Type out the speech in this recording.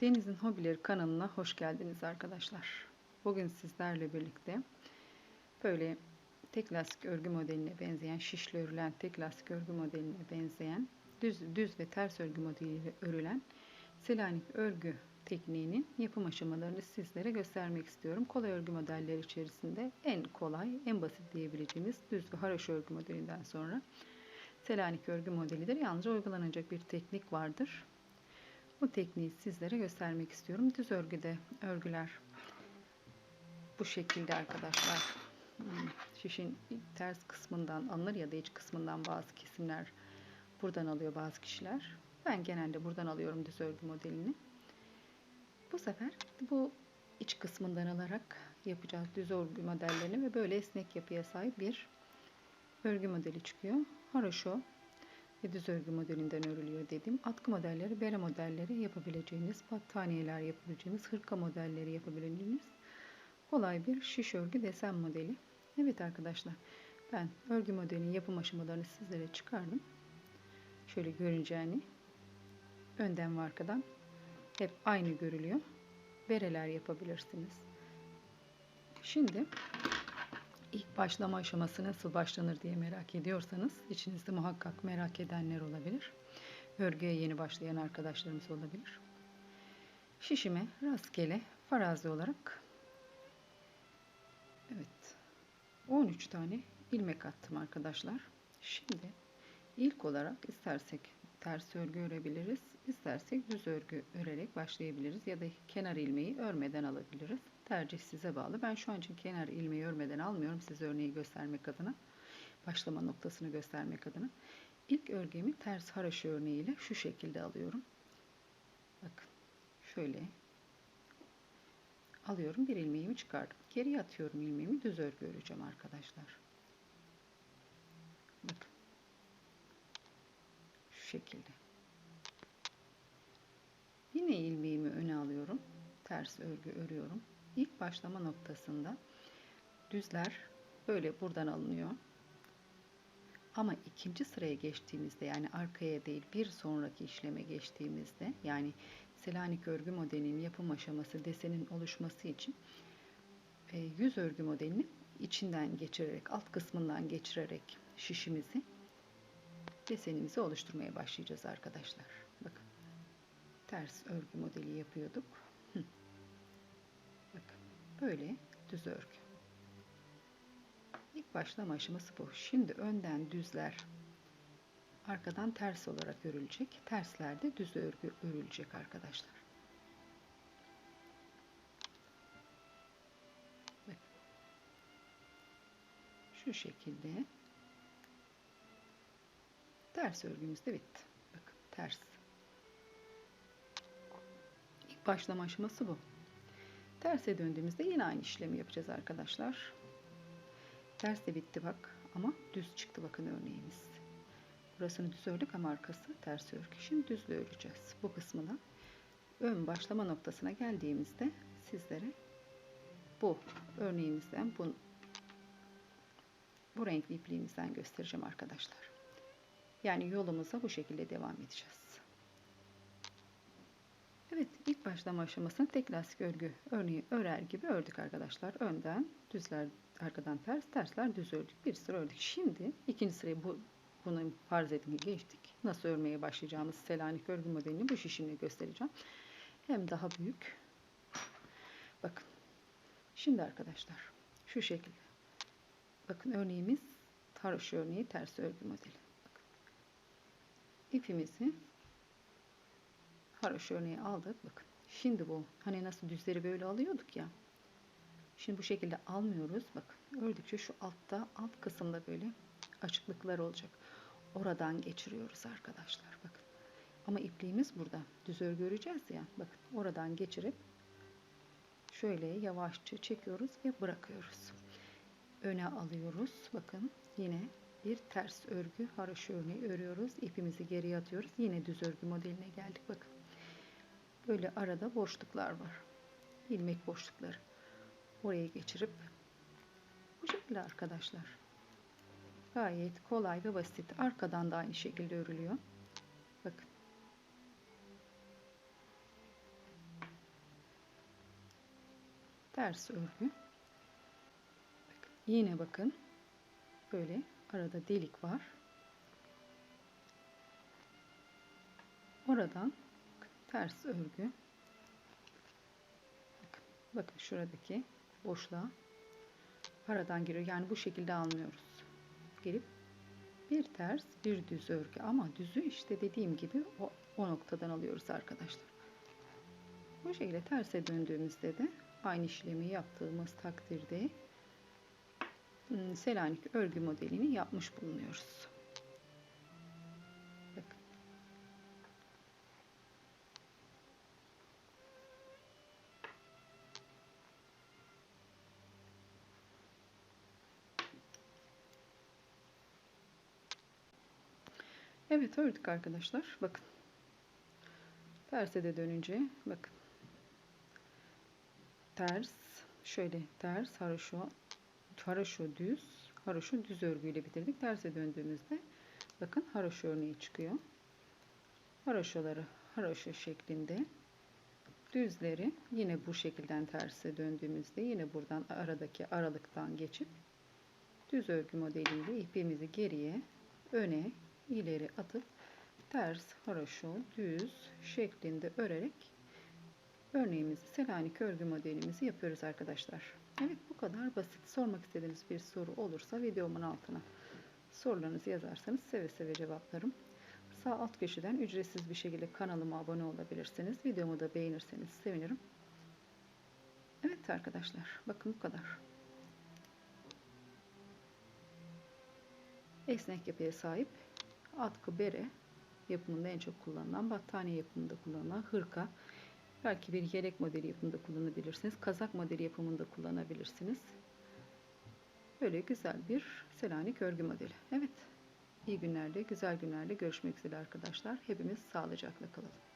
Deniz'in Hobileri kanalına hoş geldiniz arkadaşlar. Bugün sizlerle birlikte böyle tek lastik örgü modeline benzeyen, şişli örülen tek lastik örgü modeline benzeyen, düz, düz ve ters örgü modeliyle örülen Selanik örgü tekniğinin yapım aşamalarını sizlere göstermek istiyorum. Kolay örgü modelleri içerisinde en kolay, en basit diyebileceğimiz düz ve haraş örgü modelinden sonra Selanik örgü modelidir. Yalnızca uygulanacak bir teknik vardır. Bu tekniği sizlere göstermek istiyorum. Düz örgüde örgüler bu şekilde arkadaşlar. Hmm, şişin ters kısmından alınır ya da iç kısmından bazı kesimler buradan alıyor bazı kişiler. Ben genelde buradan alıyorum düz örgü modelini. Bu sefer bu iç kısmından alarak yapacağız düz örgü modellerini ve böyle esnek yapıya sahip bir örgü modeli çıkıyor. Haroşo ve düz örgü modelinden örülüyor dediğim atkı modelleri, bere modelleri yapabileceğiniz, battaniyeler yapabileceğiniz, hırka modelleri yapabileceğiniz kolay bir şiş örgü desen modeli. Evet arkadaşlar ben örgü modelinin yapım aşamalarını sizlere çıkardım. Şöyle görüneceğini önden ve arkadan hep aynı görülüyor. Bereler yapabilirsiniz. Şimdi ilk başlama aşaması nasıl başlanır diye merak ediyorsanız içinizde muhakkak merak edenler olabilir. Örgüye yeni başlayan arkadaşlarımız olabilir. Şişime rastgele farazi olarak evet 13 tane ilmek attım arkadaşlar. Şimdi ilk olarak istersek ters örgü örebiliriz. istersek düz örgü örerek başlayabiliriz ya da kenar ilmeği örmeden alabiliriz. Tercih size bağlı. Ben şu an için kenar ilmeği örmeden almıyorum. Size örneği göstermek adına. Başlama noktasını göstermek adına. İlk örgümü ters haraşo örneğiyle şu şekilde alıyorum. Bakın. Şöyle alıyorum. Bir ilmeğimi çıkardım. Geriye atıyorum ilmeğimi. Düz örgü öreceğim arkadaşlar. Bakın. Şu şekilde. Yine ilmeğimi öne alıyorum. Ters örgü örüyorum ilk başlama noktasında düzler böyle buradan alınıyor. Ama ikinci sıraya geçtiğimizde yani arkaya değil bir sonraki işleme geçtiğimizde yani Selanik örgü modelinin yapım aşaması desenin oluşması için e, yüz örgü modelini içinden geçirerek alt kısmından geçirerek şişimizi desenimizi oluşturmaya başlayacağız arkadaşlar. Bakın ters örgü modeli yapıyorduk. Böyle düz örgü. İlk başlama aşaması bu. Şimdi önden düzler arkadan ters olarak örülecek. Terslerde düz örgü örülecek arkadaşlar. Şu şekilde ters örgümüz de bitti. Bakın ters. İlk başlama aşaması bu. Terse döndüğümüzde yine aynı işlemi yapacağız arkadaşlar. Ters de bitti bak ama düz çıktı bakın örneğimiz. Burasını düz ördük ama arkası ters örgü. Şimdi düzle öreceğiz bu kısmına. Ön başlama noktasına geldiğimizde sizlere bu örneğimizden bu, bu renkli ipliğimizden göstereceğim arkadaşlar. Yani yolumuza bu şekilde devam edeceğiz. Evet ilk başlama aşamasını tek lastik örgü örneği örer gibi ördük arkadaşlar. Önden düzler arkadan ters tersler düz ördük. Bir sıra ördük. Şimdi ikinci sırayı bu bunu farz edin geçtik. Nasıl örmeye başlayacağımız Selanik örgü modelini bu şişimle göstereceğim. Hem daha büyük. Bakın. Şimdi arkadaşlar şu şekilde. Bakın örneğimiz taroş örneği ters örgü modeli. Bakın. İpimizi haroş örneği aldık. Bakın. Şimdi bu hani nasıl düzleri böyle alıyorduk ya. Şimdi bu şekilde almıyoruz. Bakın ördükçe şu altta alt kısımda böyle açıklıklar olacak. Oradan geçiriyoruz arkadaşlar. Bakın. Ama ipliğimiz burada. Düz örgü öreceğiz ya. Bakın oradan geçirip şöyle yavaşça çekiyoruz ve bırakıyoruz. Öne alıyoruz. Bakın yine bir ters örgü haroş örneği örüyoruz. İpimizi geriye atıyoruz. Yine düz örgü modeline geldik. Bakın. Böyle arada boşluklar var. ilmek boşlukları. Oraya geçirip bu şekilde arkadaşlar. Gayet kolay ve basit. Arkadan da aynı şekilde örülüyor. Bakın. ters örgü. Bakın, yine bakın böyle arada delik var. Oradan ters örgü. Bakın, şuradaki boşluğa aradan giriyor. Yani bu şekilde almıyoruz. Gelip bir ters bir düz örgü ama düzü işte dediğim gibi o, o noktadan alıyoruz arkadaşlar. Bu şekilde terse döndüğümüzde de aynı işlemi yaptığımız takdirde ım, Selanik örgü modelini yapmış bulunuyoruz. Evet ördük arkadaşlar. Bakın. Terse de dönünce bakın. Ters, şöyle ters, haroşo, haroşo düz, haroşo düz örgüyle bitirdik. Terse döndüğümüzde bakın haroşo örneği çıkıyor. Haroşoları haroşo şeklinde düzleri yine bu şekilden terse döndüğümüzde yine buradan aradaki aralıktan geçip düz örgü modeliyle ipimizi geriye öne ileri atıp ters haroşo düz şeklinde örerek örneğimizi Selanik örgü modelimizi yapıyoruz arkadaşlar. Evet bu kadar basit. Sormak istediğiniz bir soru olursa videomun altına sorularınızı yazarsanız seve seve cevaplarım. Sağ alt köşeden ücretsiz bir şekilde kanalıma abone olabilirsiniz. Videomu da beğenirseniz sevinirim. Evet arkadaşlar bakın bu kadar. Esnek yapıya sahip atkı bere yapımında en çok kullanılan, battaniye yapımında kullanılan hırka, belki bir yelek modeli yapımında kullanabilirsiniz, kazak modeli yapımında kullanabilirsiniz. Böyle güzel bir Selanik örgü modeli. Evet, iyi günlerde, güzel günlerde görüşmek üzere arkadaşlar. Hepimiz sağlıcakla kalalım.